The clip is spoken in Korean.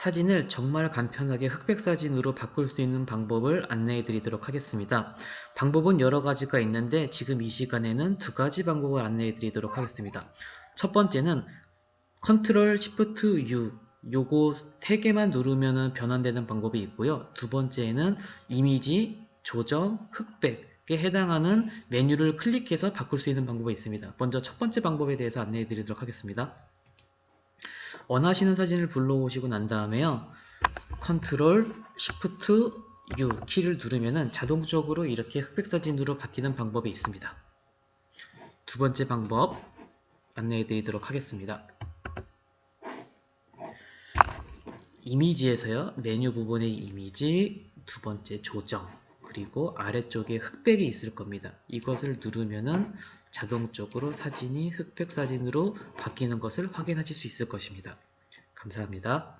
사진을 정말 간편하게 흑백 사진으로 바꿀 수 있는 방법을 안내해 드리도록 하겠습니다. 방법은 여러 가지가 있는데 지금 이 시간에는 두 가지 방법을 안내해 드리도록 하겠습니다. 첫 번째는 컨트롤 시프트 U 요거 세 개만 누르면은 변환되는 방법이 있고요. 두 번째는 이미지, 조정, 흑백에 해당하는 메뉴를 클릭해서 바꿀 수 있는 방법이 있습니다. 먼저 첫 번째 방법에 대해서 안내해 드리도록 하겠습니다. 원하시는 사진을 불러오시고 난 다음에요. 컨트롤 시프트 U 키를 누르면은 자동적으로 이렇게 흑백 사진으로 바뀌는 방법이 있습니다. 두 번째 방법 안내해 드리도록 하겠습니다. 이미지에서요. 메뉴 부분의 이미지, 두 번째 조정, 그리고 아래쪽에 흑백이 있을 겁니다. 이것을 누르면은 자동적으로 사진이 흑백 사진으로 바뀌는 것을 확인하실 수 있을 것입니다. 감사합니다.